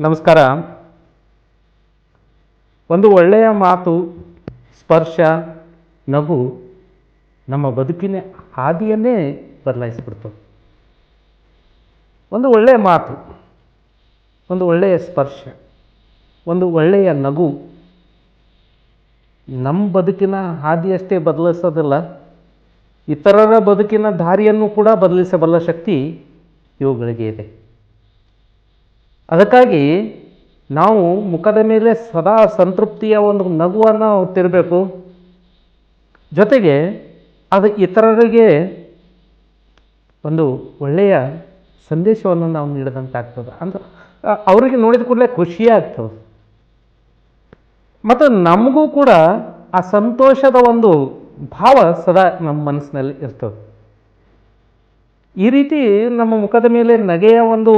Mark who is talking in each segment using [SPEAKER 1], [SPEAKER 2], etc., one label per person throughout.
[SPEAKER 1] ನಮಸ್ಕಾರ. ಒಂದು ಒಳ್ಳೆಯ ಮಾತು, ಸ್ಪರ್ಶ, ನಗು ನಮ್ಮ ಬದುಕಿನ ಹಾದಿಯನ್ನೇ ಬದಲಾಯಿಸಿಬಿಡ್ತದೆ ಒಂದು ಒಳ್ಳೆಯ ಮಾತು, ಒಂದು ಒಳ್ಳೆಯ ಸ್ಪರ್ಶ, ಒಂದು ಒಳ್ಳೆಯ ನಗು ನಮ್ಮ ಬದುಕಿನ ಹಾದಿಯಷ್ಟೇ ಬದಲಿಸೋದಿಲ್ಲ ಇತರರ ಬದುಕಿನ ದಾರಿಯನ್ನು ಕೂಡ ಬದಲಿಸಬಲ್ಲ ಶಕ್ತಿ ಇವುಗಳಿಗೆ ಇದೆ. ಅದಕ್ಕಾಗಿ ನಾವು ಮುಖದ ಮೇಲೆ ಸದಾ ಸಂತೃಪ್ತಿಯ ಒಂದು ನಗುವನ್ನು ತಿರಬೇಕು. ಜೊತೆಗೆ ಅದು ಇತರರಿಗೆ ಒಂದು ಒಳ್ಳೆಯ ಸಂದೇಶವನ್ನು ನಾವು ನೀಡಿದಂತಾಗ್ತದೆ. ಅಂದ್ರೆ ಅವರಿಗೆ ನೋಡಿದ ಕೂಡಲೇ ಖುಷಿಯೇ ಆಗ್ತದೆ ಮತ್ತು ನಮಗೂ ಕೂಡ ಆ ಸಂತೋಷದ ಒಂದು ಭಾವ ಸದಾ ನಮ್ಮ ಮನಸ್ಸಿನಲ್ಲಿ ಇರ್ತದೆ. ಈ ರೀತಿ ನಮ್ಮ ಮುಖದ ಮೇಲೆ ನಗೆಯ ಒಂದು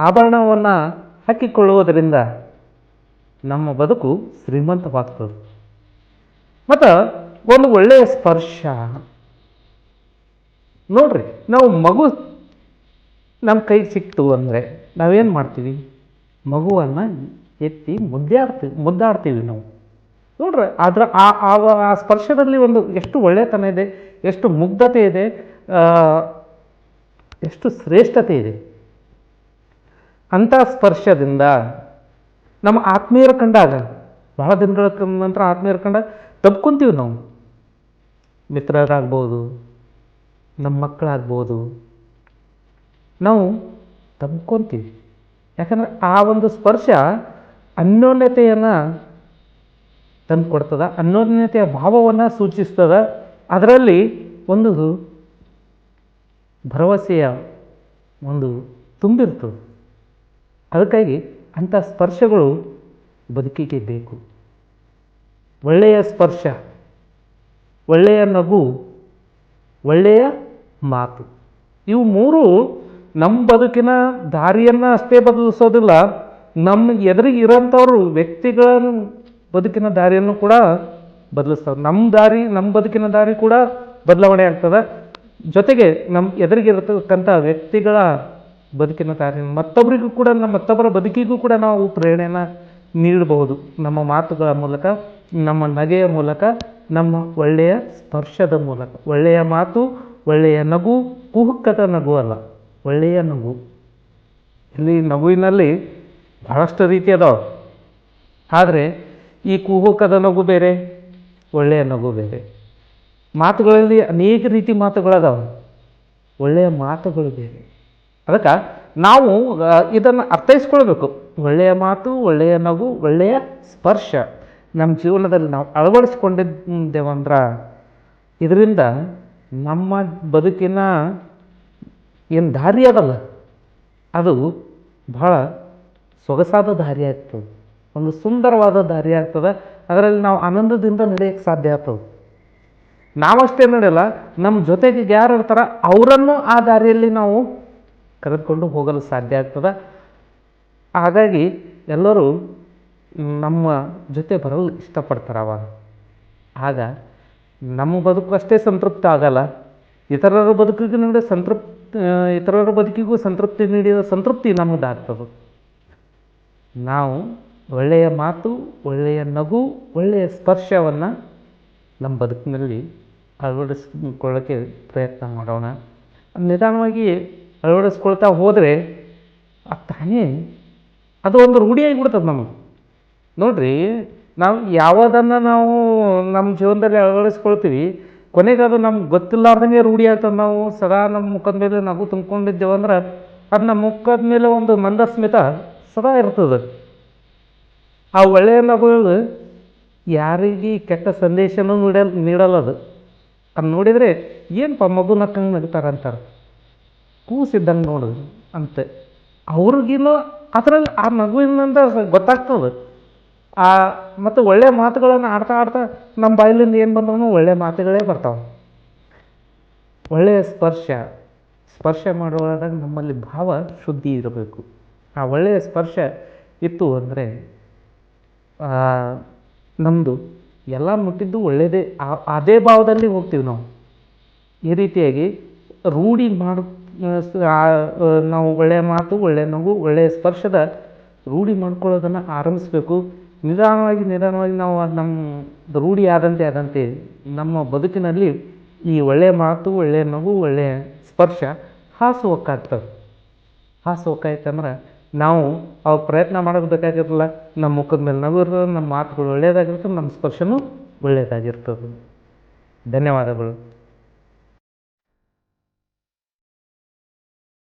[SPEAKER 1] ಆಭರಣವನ್ನು ಹಾಕಿಕೊಳ್ಳುವುದರಿಂದ ನಮ್ಮ ಬದುಕು ಶ್ರೀಮಂತವಾಗ್ತದೆ. ಮತ್ತು ಒಂದು ಒಳ್ಳೆಯ ಸ್ಪರ್ಶ. ನೋಡ್ರಿ, ನಾವು ಮಗು ನಮ್ಮ ಕೈ ಸಿಕ್ತು ಅಂದರೆ ನಾವೇನು ಮಾಡ್ತೀವಿ? ಮಗುವನ್ನು ಎತ್ತಿ ಮುದ್ದಾಡ್ತೀವಿ ಮುದ್ದಾಡ್ತೀವಿ ನಾವು. ನೋಡ್ರಿ, ಅದರ ಆ, ಆ- ಸ್ಪರ್ಶದಲ್ಲಿ ಒಂದು ಎಷ್ಟು ಒಳ್ಳೆತನ ಇದೆ, ಎಷ್ಟು ಮುಗ್ಧತೆ ಇದೆ ಎಷ್ಟು ಶ್ರೇಷ್ಠತೆ ಇದೆ. ಅಂಥ ಸ್ಪರ್ಶದಿಂದ ನಮ್ಮ ಆತ್ಮೀಯರು ಕಂಡಾಗ ಬಹಳ ದಿನಗಳ ನಂತರ ಆತ್ಮೀಯರ ಕಂಡಾಗ ತಪ್ಕೊಂತೀವಿ ನಾವು. ಮಿತ್ರರಾಗ್ಬೋದು, ನಮ್ಮ ಮಕ್ಕಳಾಗ್ಬೋದು. ನಾವು ತಬ್ಕೊತೀವಿ. ಯಾಕಂದರೆ ಆ ಒಂದು ಸ್ಪರ್ಶ ಅನ್ಯೋನ್ಯತೆಯನ್ನು ತಂದು ಕೊಡ್ತದ ಅನ್ಯೋನ್ಯತೆಯ ಭಾವವನ್ನು ಸೂಚಿಸ್ತದ. ಅದರಲ್ಲಿ ಒಂದು ಭರವಸೆಯ ಒಂದು ತುಂಬಿರ್ತದೆ. ಅದಕ್ಕಾಗಿ ಅಂಥ ಸ್ಪರ್ಶಗಳು ಬದುಕಿಗೆ ಬೇಕು. ಒಳ್ಳೆಯ ಸ್ಪರ್ಶ, ಒಳ್ಳೆಯ ನಗು, ಒಳ್ಳೆಯ ಮಾತು. ಇವು ಮೂರು ನಮ್ಮ ಬದುಕಿನ ದಾರಿಯನ್ನು ಅಷ್ಟೇ ಬದಲಿಸೋದಿಲ್ಲ, ನಮ್ಮ ಎದುರಿಗೆ ಇರೋಂಥವ್ರು ವ್ಯಕ್ತಿಗಳ ಬದುಕಿನ ದಾರಿಯನ್ನು ಕೂಡ ಬದಲಿಸ್ತವೆ. ನಮ್ಮ ದಾರಿ, ನಮ್ಮ ಬದುಕಿನ ದಾರಿ ಕೂಡ ಬದಲಾವಣೆ ಆಗ್ತದೆ. ಜೊತೆಗೆ ನಮ್ಮ ಎದುರಿಗಿರತಕ್ಕಂಥ ವ್ಯಕ್ತಿಗಳ ಬದುಕಿನ ದಾರಿ ಮತ್ತೊಬ್ಬರಿಗೂ ಕೂಡ ನಮ್ಮ, ಮತ್ತೊಬ್ಬರ ಬದುಕಿಗೂ ಕೂಡ ನಾವು ಪ್ರೇರಣೆಯನ್ನು ನೀಡಬಹುದು. ನಮ್ಮ ಮಾತುಗಳ ಮೂಲಕ, ನಮ್ಮ ನಗೆಯ ಮೂಲಕ, ನಮ್ಮ ಒಳ್ಳೆಯ ಸ್ಪರ್ಶದ ಮೂಲಕ. ಒಳ್ಳೆಯ ಮಾತು, ಒಳ್ಳೆಯ ನಗು, ಕುಹುಕ್ಕದ ನಗು ಅಲ್ಲ, ಒಳ್ಳೆಯ ನಗು. ಇಲ್ಲಿ ನಗುವಿನಲ್ಲಿ ಬಹಳಷ್ಟು ರೀತಿ ಅದಾವೆ. ಆದರೆ ಈ ಕುಹುಕದ ನಗು ಬೇರೆ, ಒಳ್ಳೆಯ ನಗು ಬೇರೆ. ಮಾತುಗಳಲ್ಲಿ ಅನೇಕ ರೀತಿ ಮಾತುಗಳದಾವೆ. ಒಳ್ಳೆಯ ಮಾತುಗಳು ಬೇರೆ. ಅದಕ್ಕೆ ನಾವು ಇದನ್ನು ಅರ್ಥೈಸ್ಕೊಳ್ಬೇಕು. ಒಳ್ಳೆಯ ಮಾತು, ಒಳ್ಳೆಯ ನಗು, ಒಳ್ಳೆಯ ಸ್ಪರ್ಶ. ನಮ್ಮ ಜೀವನದಲ್ಲಿ ನಾವು ಅಳವಡಿಸ್ಕೊಂಡಿದ್ದೇವಂದ್ರೆ ಇದರಿಂದ ನಮ್ಮ ಬದುಕಿನ ಏನು ದಾರಿ ಅದಲ್ಲ. ಅದು ಬಹಳ ಸೊಗಸಾದ ದಾರಿ ಆಗ್ತದೆ. ಒಂದು ಸುಂದರವಾದ ದಾರಿ ಆಗ್ತದೆ. ಅದರಲ್ಲಿ ನಾವು ಆನಂದದಿಂದ ನಡೆಯೋಕ್ಕೆ ಸಾಧ್ಯ ಆಗ್ತದೆ. ನಾವಷ್ಟೇ ನಡೆಯಲ್ಲ, ನಮ್ಮ ಜೊತೆಗೆ ಯಾರು ಇರ್ತಾರ ಅವರನ್ನು ಆ ದಾರಿಯಲ್ಲಿ ನಾವು ಕರೆದುಕೊಂಡು ಹೋಗಲು ಸಾಧ್ಯ ಆಗ್ತದೆ? ಹಾಗಾಗಿ ಎಲ್ಲರೂ ನಮ್ಮ ಜೊತೆ ಬರಲು ಇಷ್ಟಪಡ್ತಾರೆ ಅವಾಗ. ಆಗ ನಮ್ಮ ಬದುಕು ಅಷ್ಟೇ ಸಂತೃಪ್ತ ಆಗಲ್ಲ. ಇತರರ ಬದುಕಿಗೂ ನೋಡಿದ ಸಂತೃಪ್ತಿ ಇತರರ ಬದುಕಿಗೂ ಸಂತೃಪ್ತಿ ನೀಡಿದ ಸಂತೃಪ್ತಿ ನಮ್ಮದಾಗ್ತದೆ ನಾವು ಒಳ್ಳೆಯ ಮಾತು, ಒಳ್ಳೆಯ ನಗು, ಒಳ್ಳೆಯ ಸ್ಪರ್ಶವನ್ನು ನಮ್ಮ ಬದುಕಿನಲ್ಲಿ ಅಳವಡಿಸ್ಕೊಳ್ಳೋಕ್ಕೆ ಪ್ರಯತ್ನ ಮಾಡೋಣ. ನಿಧಾನವಾಗಿ ಅಳವಡಿಸ್ಕೊಳ್ತಾ ಹೋದರೆ ಅದು ತಾನೇ ಅದು ಒಂದು ರೂಢಿಯಾಗಿಬಿಡ್ತದೆ ನಮಗೆ. ನೋಡಿರಿ, ನಾವು ಯಾವುದನ್ನು ನಾವು ನಮ್ಮ ಜೀವನದಲ್ಲಿ ಅಳವಡಿಸ್ಕೊಳ್ತೀವಿ, ಕೊನೆಗೆ ಅದು ನಮ್ಗೆ ಗೊತ್ತಿಲ್ಲಾರ್ದಂಗೆ ರೂಢಿ ಆಗ್ತದೆ. ನಾವು ಸದಾ ನಮ್ಮ ಮುಖದ ಮೇಲೆ ನಗು ತುಂಬ್ಕೊಂಡಿದ್ದೇವೆ ಅಂದ್ರೆ ಅದು ನಮ್ಮ ಮುಖದ ಮೇಲೆ ಒಂದು ಮಂದಸ್ಮಿತ ಸದಾ ಇರ್ತದೆ. ಆ ಒಳ್ಳೆಯ ನಗುಗಳು ಯಾರಿಗೆ ಕೆಟ್ಟ ಸಂದೇಶನೂ ನೀಡಲ್ ನೀಡಲ್ಲ ಅದು ಅದು ನೋಡಿದರೆ ಏನಪ್ಪ ಮಗು ನಕ್ಕಂಗೆ ನಗ್ತಾರೆ ಅಂತಾರೆ ಕೂಸಿದ್ದಂಗೆ ನೋಡಿದ್ರು ಅಂತೆ. ಅವ್ರಿಗಿನ್ನೂ ಅದರಲ್ಲಿ ಆ ಮಗುವಿನಂತ ಗೊತ್ತಾಗ್ತದೆ. ಆ ಮತ್ತು ಒಳ್ಳೆಯ ಮಾತುಗಳನ್ನು ಆಡ್ತಾ ಆಡ್ತಾ ನಮ್ಮ ಬಾಯಿಲಿಂದ ಏನು ಬಂದವನು ಒಳ್ಳೆಯ ಮಾತುಗಳೇ ಬರ್ತಾವೆ. ಒಳ್ಳೆಯ ಸ್ಪರ್ಶ. ಸ್ಪರ್ಶ ಮಾಡುವಾಗ ನಮ್ಮಲ್ಲಿ ಭಾವ ಶುದ್ಧಿ ಇರಬೇಕು. ಆ ಒಳ್ಳೆಯ ಸ್ಪರ್ಶ ಇತ್ತು ಅಂದರೆ ನಮ್ಮದು ಎಲ್ಲ ಮುಟ್ಟಿದ್ದು ಒಳ್ಳೆಯದೇ ಅದೇ ಭಾವದಲ್ಲಿ ಹೋಗ್ತೀವಿ ನಾವು. ಈ ರೀತಿಯಾಗಿ ರೂಢಿ ಮಾಡು ನಾವು ಒಳ್ಳೆಯ ಮಾತು ಒಳ್ಳೆಯ ನಗು ಒಳ್ಳೆಯ ಸ್ಪರ್ಶದ ರೂಢಿ ಮಾಡ್ಕೊಳ್ಳೋದನ್ನು ಆರಂಭಿಸಬೇಕು. ನಿಧಾನವಾಗಿ ನಿಧಾನವಾಗಿ ನಾವು ನಮ್ಮ ರೂಢಿ ಆದಂತೆ ಆದಂತೆ ನಮ್ಮ ಬದುಕಿನಲ್ಲಿ ಈ ಒಳ್ಳೆಯ ಮಾತು ಒಳ್ಳೆಯ ನಗು ಒಳ್ಳೆಯ ಸ್ಪರ್ಶ ಹಾಸುಹೊಕ್ಕಾಗ್ತದೆ. ಹಾಸುಹೊಕ್ಕಾಯ್ತಂದ್ರೆ ನಾವು ಅವು ಪ್ರಯತ್ನ ಮಾಡೋದು ಬೇಕಾಗಿರಲ್ಲ ನಮ್ಮ ಮುಖದ ಮೇಲೆ ನಗು ಇರ್ತದೆ, ನಮ್ಮ ಮಾತುಗಳು ಒಳ್ಳೆಯದಾಗಿರ್ತದೆ, ನಮ್ಮ ಸ್ಪರ್ಶನೂ ಒಳ್ಳೆಯದಾಗಿರ್ತದೆ. ಧನ್ಯವಾದಗಳು.